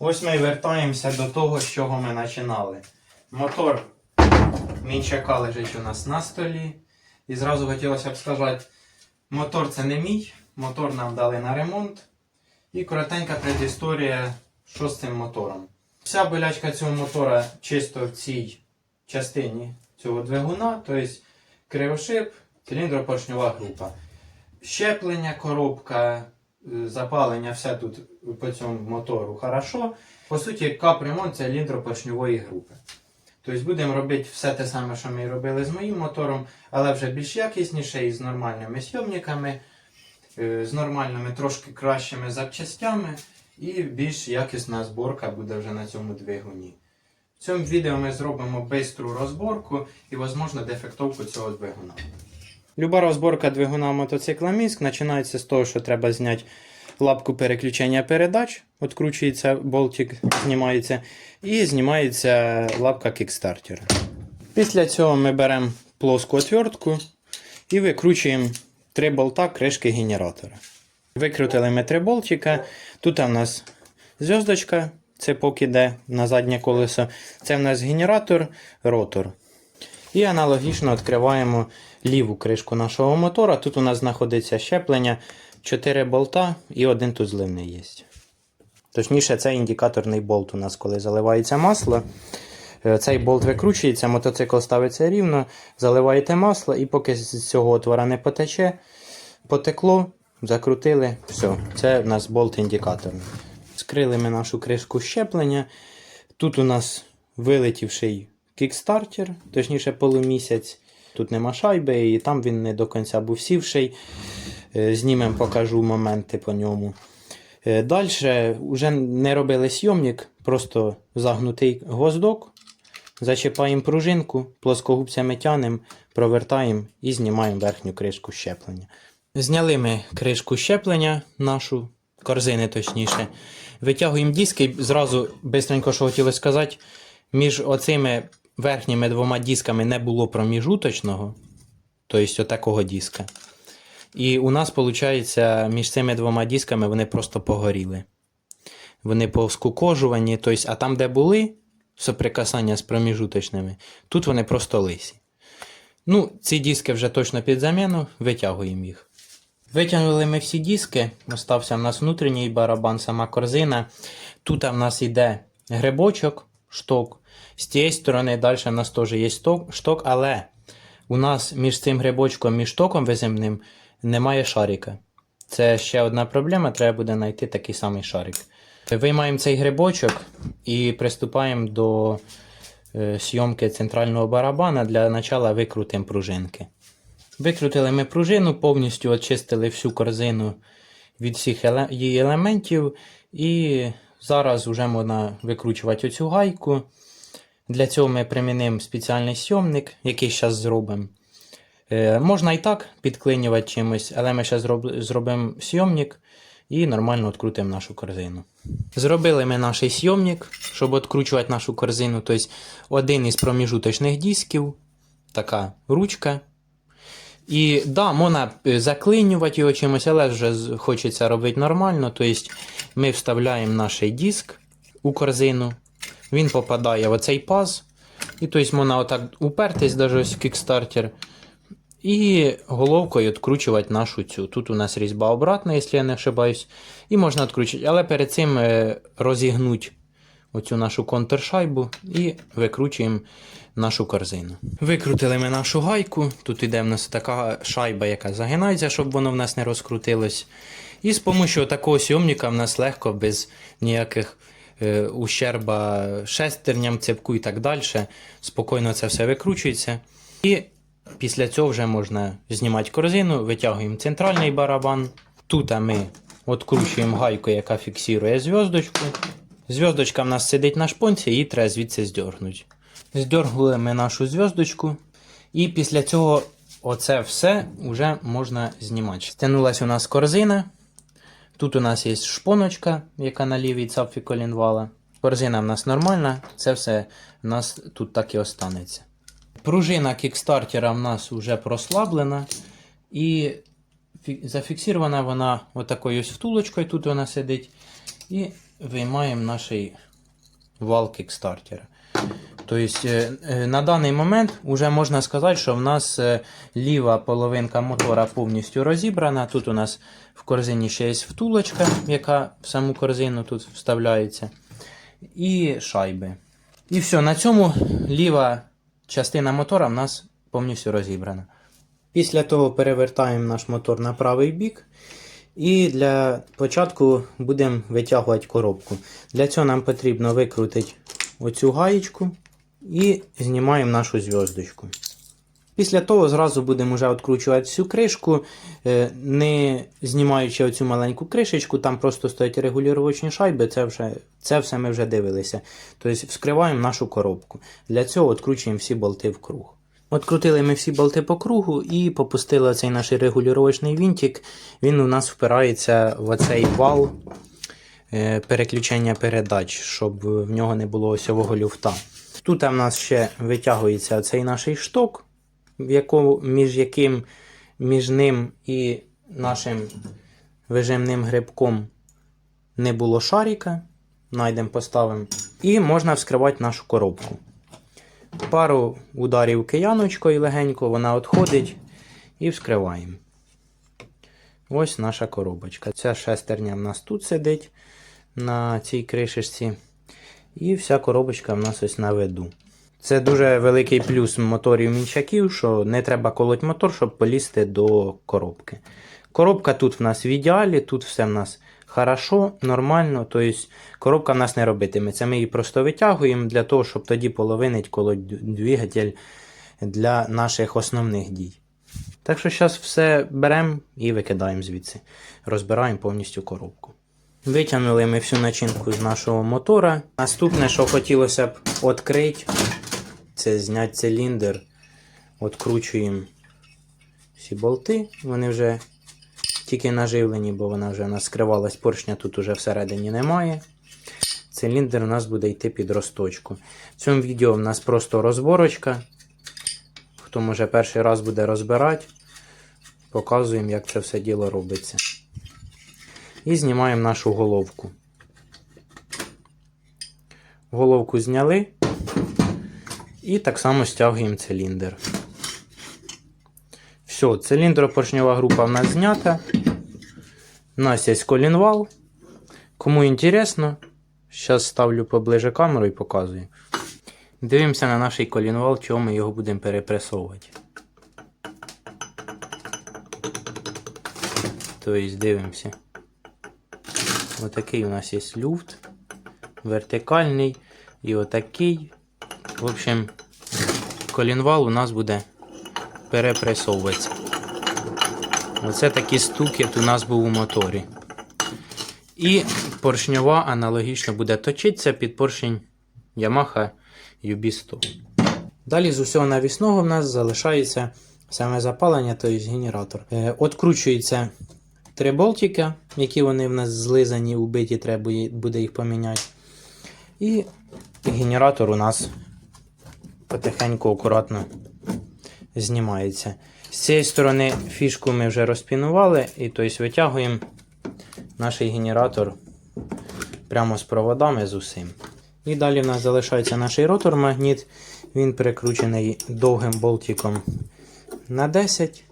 Ось ми вертаємося до того, з чого ми починали. Мотор мінчака лежить у нас на столі. І зразу хотілося б сказати, мотор це не мій, мотор нам дали на ремонт. І коротенька предісторія, що з цим мотором. Вся болячка цього мотора чисто в цій частині цього двигуна, тобто кривошип, циліндропоршньова група. Щеплення, коробка, е, запалення, все тут по цьому мотору хорошо. По суті, капремонт це циліндропоршньової групи. Тобто будемо робити все те саме, що ми робили з моїм мотором, але вже більш якісніше і з нормальними сйомниками, е, з нормальними трошки кращими запчастями, і більш якісна зборка буде вже на цьому двигуні. В цьому відео ми зробимо бистру розборку і, можливо, дефектовку цього двигуна. Люба розборка двигуна мотоцикла Мінськ починається з того, що треба зняти лапку переключення передач, відкручується болтик, знімається, і знімається лапка кікстартера. Після цього ми беремо плоску отвертку і викручуємо три болта кришки генератора. Викрутили ми три болтика. Тут у нас зв'язочка, це поки йде на заднє колесо. Це в нас генератор, ротор. І аналогічно відкриваємо ліву кришку нашого мотора. Тут у нас знаходиться щеплення, 4 болта і один тут зливний є. Точніше, це індикаторний болт у нас, коли заливається масло. Е, Цей болт викручується, мотоцикл ставиться рівно, заливаєте масло, і поки з цього отвора не потече, потекло, закрутили, все. Це в нас болт індикаторний. Скрили ми нашу кришку щеплення. Тут у нас вилетівший кікстартер, точніше полумісяць. Тут нема шайби, і там він не до кінця був сівший. Е, Знімем, покажу моменти по ньому. Далі вже не робили сйомник, просто загнутий гвоздок. Зачіпаємо пружинку, плоскогубцями тянемо, провертаємо і знімаємо верхню кришку щеплення. Зняли ми кришку щеплення, нашу корзини точніше. Витягуємо диски зразу бистренько, що хотілося сказати, між оцими верхніми двома дисками не було проміжуточного, тобто отакого диска. І у нас, виходить, між цими двома дисками вони просто погоріли. Вони повскукожувані, тобто, а там, де були соприкасання з проміжуточними, тут вони просто лисі. Ну, ці диски вже точно під заміну, витягуємо їх. Витягнули ми всі диски, остався в нас внутрішній барабан, сама корзина. Тут в нас йде грибочок, шток. З цієї сторони далі в нас теж є шток, але у нас між цим грибочком і штоком виземним немає шарика. Це ще одна проблема, треба буде знайти такий самий шарик. Виймаємо цей грибочок і приступаємо до е, зйомки центрального барабана. Для початку викрутимо пружинки. Викрутили ми пружину, повністю очистили всю корзину від всіх її елементів. І зараз вже можна викручувати оцю гайку. Для цього ми примінимо спеціальний сйомник, який зараз зробимо. Е, можна і так підклинювати чимось, але ми ще зроб, зробимо сйомник і нормально відкрутимо нашу корзину. Зробили ми наш сйомник, щоб відкручувати нашу корзину. Тобто один із проміжуточних дисків, така ручка. І да, можна е, заклинювати його чимось, але вже хочеться робити нормально. Тобто ми вставляємо наш диск у корзину, він попадає в оцей паз. І тобто можна отак упертись, навіть ось в кікстартер. І головкою відкручувати нашу цю. Тут у нас різьба обратна, якщо я не ошибаюсь. І можна відкручувати. Але перед цим е, розігнути оцю нашу контршайбу і викручуємо нашу корзину. Викрутили ми нашу гайку. Тут іде в нас така шайба, яка загинається, щоб воно в нас не розкрутилось. І з допомогою такого сйомника в нас легко, без ніяких е, ущерба шестерням, цепку і так далі. Спокійно це все викручується. І після цього вже можна знімати корзину, витягуємо центральний барабан. Тут ми відкручуємо гайку, яка фіксує зв'язочку. Зв'язочка в нас сидить на шпонці, її треба звідси здергнути. Здергнули ми нашу зв'язочку. І після цього оце все вже можна знімати. Стягнулася у нас корзина. Тут у нас є шпоночка, яка на лівій цапфі колінвала. Корзина в нас нормальна, це все в нас тут так і останеться. Пружина кікстартера в нас вже прослаблена. І фі- зафіксирована вона отакою ось втулочкою, тут вона сидить. І виймаємо наш вал кікстартера. Тобто, е, е, на даний момент вже можна сказати, що в нас е, ліва половинка мотора повністю розібрана. Тут у нас в корзині ще є втулочка, яка в саму корзину тут вставляється. І шайби. І все, на цьому ліва частина мотора в нас повністю розібрана. Після того перевертаємо наш мотор на правий бік. І для початку будемо витягувати коробку. Для цього нам потрібно викрутити оцю гаєчку і знімаємо нашу зв'язочку. Після того зразу будемо вже відкручувати всю кришку, е, не знімаючи оцю маленьку кришечку, там просто стоять регулювачні шайби, це, вже, це все ми вже дивилися. Тобто вскриваємо нашу коробку. Для цього відкручуємо всі болти в круг. Открутили ми всі болти по кругу і попустили цей наш регулювачний вінтик. Він у нас впирається в оцей вал е, переключення передач, щоб в нього не було осьового люфта. Тут в нас ще витягується цей наш шток, в якому, між яким між ним і нашим вижимним грибком не було шарика. Найдемо, поставимо. І можна вскривати нашу коробку. Пару ударів кияночкою легенько, вона відходить і вскриваємо. Ось наша коробочка. Ця шестерня в нас тут сидить на цій кришечці. І вся коробочка в нас ось на виду. Це дуже великий плюс моторів мінчаків, що не треба колоть мотор, щоб полізти до коробки. Коробка тут в нас в ідеалі, тут все в нас хорошо, нормально. Тобто коробка в нас не робитиметься. Ми її просто витягуємо для того, щоб тоді половинить колоть двигатель для наших основних дій. Так що зараз все беремо і викидаємо звідси. Розбираємо повністю коробку. Витягнули ми всю начинку з нашого мотора. Наступне, що хотілося б відкрити, це зняти циліндр. Откручуємо всі болти. Вони вже тільки наживлені, бо вона вже у нас скривалась поршня, тут уже всередині немає. Циліндр у нас буде йти під розточку. В цьому відео в нас просто розборочка. Хто може перший раз буде розбирати, показуємо, як це все діло робиться. І знімаємо нашу головку. Головку зняли. І так само стягуємо циліндр. Все, циліндропоршньова група в нас знята. У нас є колінвал. Кому інтересно, зараз ставлю поближе камеру і показую. Дивимося на наш колінвал, чого ми його будемо перепресовувати. Тобто дивимося. Отакий у нас є люфт. Вертикальний і отакий. В общем, колінвал у нас буде перепресовуватися. Оце такі стукіт у нас був у моторі. І поршньова аналогічно буде точитися під поршень Yamaha UB100. Далі з усього навісного в нас залишається саме запалення, тобто генератор. Е, Откручується три болтика, які вони в нас злизані, убиті, треба буде їх поміняти. І генератор у нас потихеньку, акуратно знімається. З цієї сторони фішку ми вже розпінували, і тобто витягуємо наш генератор прямо з проводами з усім. І далі в нас залишається наш ротор магніт. Він прикручений довгим болтиком на 10.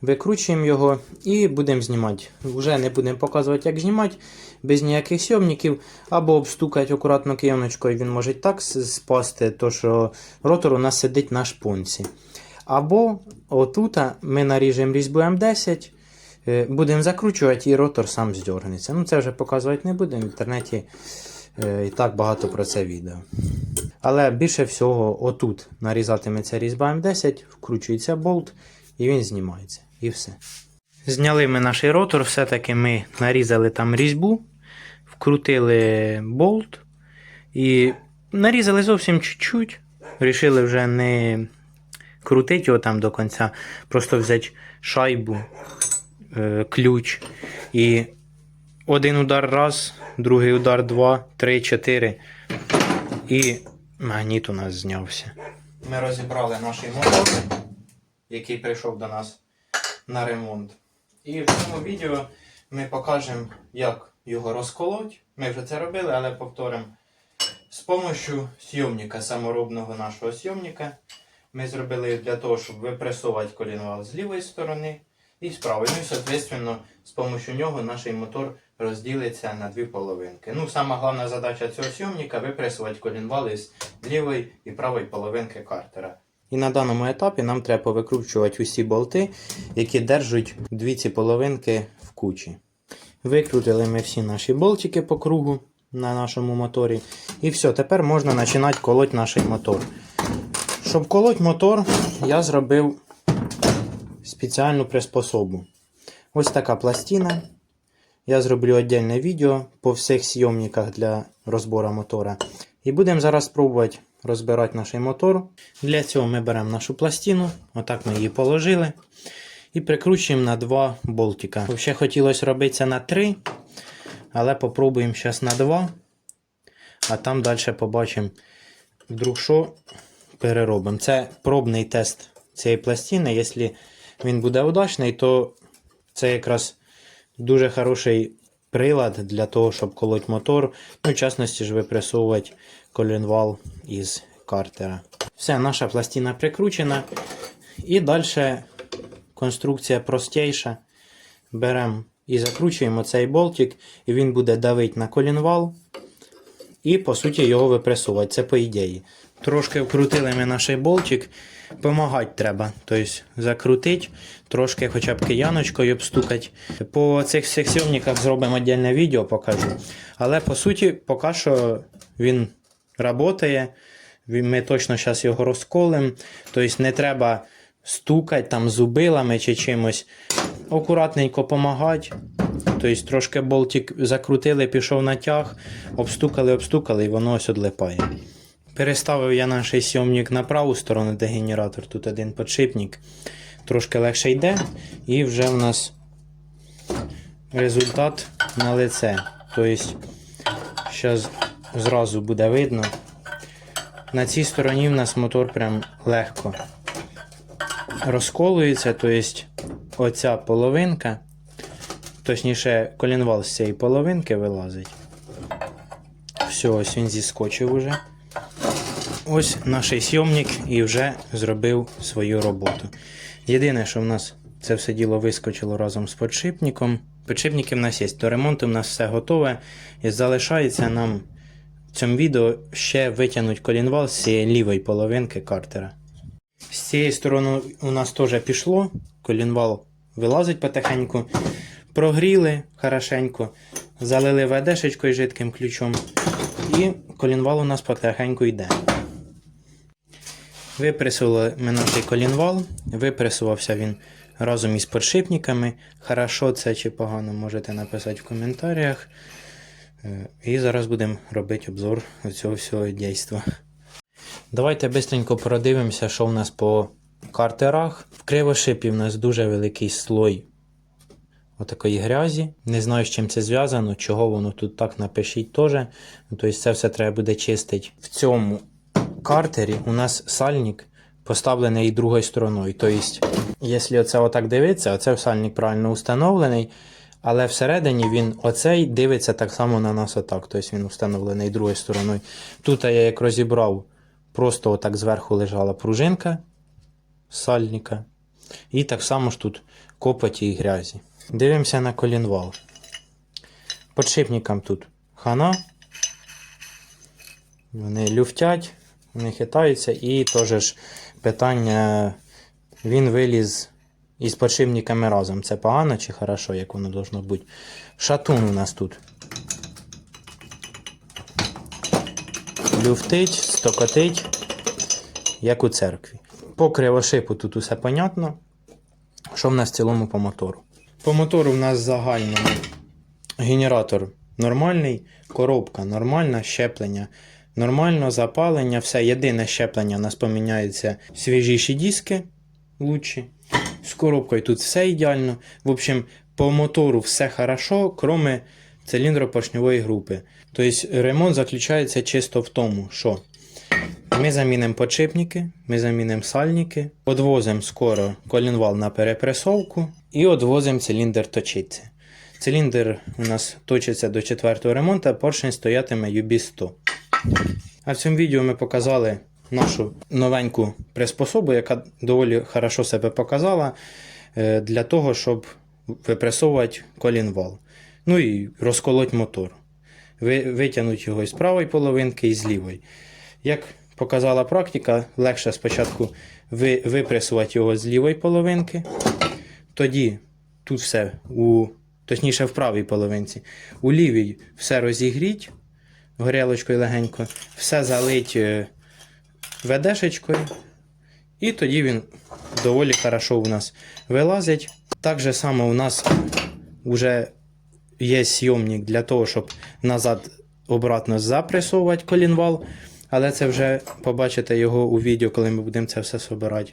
Викручуємо його і будемо знімати. Вже не будемо показувати, як знімати, без ніяких сьомників, або обстукати акуратно кияночкою, він може так спасти, то що ротор у нас сидить на шпунці. Або отут ми наріжемо різьбу М10, е, будемо закручувати і ротор сам здергнеться. Ну, це вже показувати не будемо. В інтернеті е, і так багато про це відео. Але більше всього, отут нарізатиметься різьба М10, вкручується болт і він знімається. І все. Зняли ми наш ротор, все-таки ми нарізали там різьбу, вкрутили болт і нарізали зовсім чуть-чуть. Рішили вже не крутити його там до кінця, просто взяти шайбу, е, ключ. І один удар раз, другий удар два, три, чотири. І магніт у нас знявся. Ми розібрали наш мотор, який прийшов до нас на ремонт. І в цьому відео ми покажемо, як його розколоть Ми вже це робили, але повторимо. З допомогою сйомника, саморобного нашого сйомника, ми зробили для того, щоб випресувати колінвал з лівої сторони і з правої. Ну і, соответственно, з допомогою нього наш мотор розділиться на дві половинки. Ну, сама головна задача цього сйомника випресувати колінвал із лівої і правої половинки картера. І на даному етапі нам треба повикручувати усі болти, які держать дві ці половинки в кучі. Викрутили ми всі наші болтики по кругу на нашому моторі. І все, тепер можна починати колоть наш мотор. Щоб колоть мотор, я зробив спеціальну приспособу. Ось така пластина. Я зроблю віддільне відео по всіх зйомниках для розбору мотора. І будемо зараз пробувати розбирати наш мотор. Для цього ми беремо нашу пластину, отак ми її положили. І прикручуємо на два болтика. Взагалі хотілося робити це на три, але попробуємо зараз на два. А там далі побачимо, вдруг що переробимо. Це пробний тест цієї пластини. Якщо він буде удачний, то це якраз дуже хороший прилад для того, щоб колоть мотор. Ну, в частності ж випресовувати колінвал із картера. Все, наша пластина прикручена. І далі конструкція простіша. Беремо і закручуємо цей болтик, і він буде давити на колінвал. І, по суті, його випресувати. Це по ідеї. Трошки вкрутили ми наш болтик. Помагати треба. Тобто закрутити, трошки хоча б кияночкою обстукати. По цих всіх сьомниках зробимо віддільне відео, покажу. Але по суті, поки що він працює. Ми точно зараз його розколимо. Тобто не треба стукати там зубилами чи чимось. Акуратненько помагати. Тобто трошки болтик закрутили, пішов натяг, обстукали, обстукали і воно ось одлипає. Переставив я наш сйомник на праву сторону, де генератор, тут один подшипник. Трошки легше йде, і вже в нас результат на лице. Тобто, зараз зразу буде видно. На цій стороні в нас мотор прям легко розколується, тобто оця половинка, точніше, колінвал з цієї половинки вилазить. Все, ось він зіскочив уже. Ось наш сйомник і вже зробив свою роботу. Єдине, що в нас це все діло вискочило разом з подшипником. Подшипники в нас є, до ремонту в нас все готове. І залишається нам в цьому відео ще витягнути колінвал з цієї лівої половинки картера. З цієї сторони у нас теж пішло, колінвал вилазить потихеньку. Прогріли хорошенько, залили ведешечкою жидким ключом, і колінвал у нас потихеньку йде. Випресували ми колінвал, випресувався він разом із подшипниками. Хорошо це чи погано, можете написати в коментарях. Е, І зараз будемо робити обзор цього всього дійства. Давайте швидко продивимося, що в нас по картерах. В кривошипі в нас дуже великий слой отакої грязі. Не знаю, з чим це зв'язано, чого воно тут так напишіть теж. Тобто це все треба буде чистити. В цьому картері у нас сальник поставлений другою стороною. Тобто, якщо оце отак дивитися, оце сальник правильно установлений. Але всередині він оцей дивиться так само на нас отак. Тобто він встановлений другою стороною. Тут я як розібрав, просто отак зверху лежала пружинка сальника. І так само ж тут копоті і грязі. Дивимося на колінвал. Подшипникам тут хана. Вони люфтять, вони хитаються, і теж питання, він виліз із подшипниками разом. Це погано чи хорошо, як воно должно бути. Шатун у нас тут. Люфтить, стокотить, як у церкві. По кривошипу тут усе понятно. Що в нас в цілому по мотору? По мотору в нас загально генератор нормальний, коробка нормальна, щеплення нормально, запалення, все. Єдине щеплення у нас поміняється свіжіші диски лучші. З коробкою тут все ідеально. В общем, по мотору все хорошо, кроме циліндропоршньової групи. Тобто ремонт заключається чисто в тому, що ми замінимо подшипники, ми замінимо сальники, відвозимо скоро колінвал на перепресовку і відвозимо циліндр точиться. Циліндр у нас точиться до четвертого ремонту, поршень стоятиме UB100. А в цьому відео ми показали нашу новеньку приспособу, яка доволі хорошо себе показала е, для того, щоб випресовувати колінвал. Ну і розколоть мотор. Ви- Витягнути його із правої половинки і з лівої. Як показала практика, легше спочатку ви- випресувати його з лівої половинки, тоді тут все, у, точніше в правій половинці. У лівій все розігріть горілочкою легенько, все залить е, ведешечкою, і тоді він доволі хорошо у нас вилазить. Так же само у нас вже є сйомник для того, щоб назад обратно запресовувати колінвал, але це вже побачите його у відео, коли ми будемо це все собирати.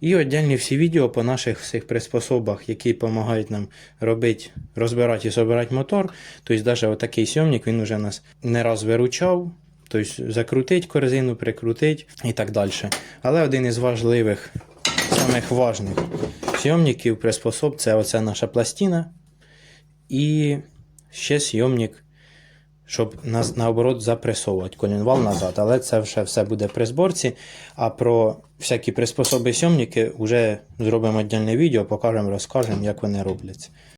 І віддільні всі відео по наших всіх приспособах, які допомагають нам робити, розбирати і собирати мотор. Тобто, навіть отакий сйомник він вже нас не раз виручав. Тобто закрутить корзину, прикрутить і так далі. Але один із важливих, самих важних сйомників приспособ це оця наша пластина. І ще сйомник, щоб на, наоборот запресовувати колінвал назад. Але це вже все буде при зборці. А про всякі приспособи сйомники вже зробимо віддільне відео, покажемо, розкажемо, як вони робляться.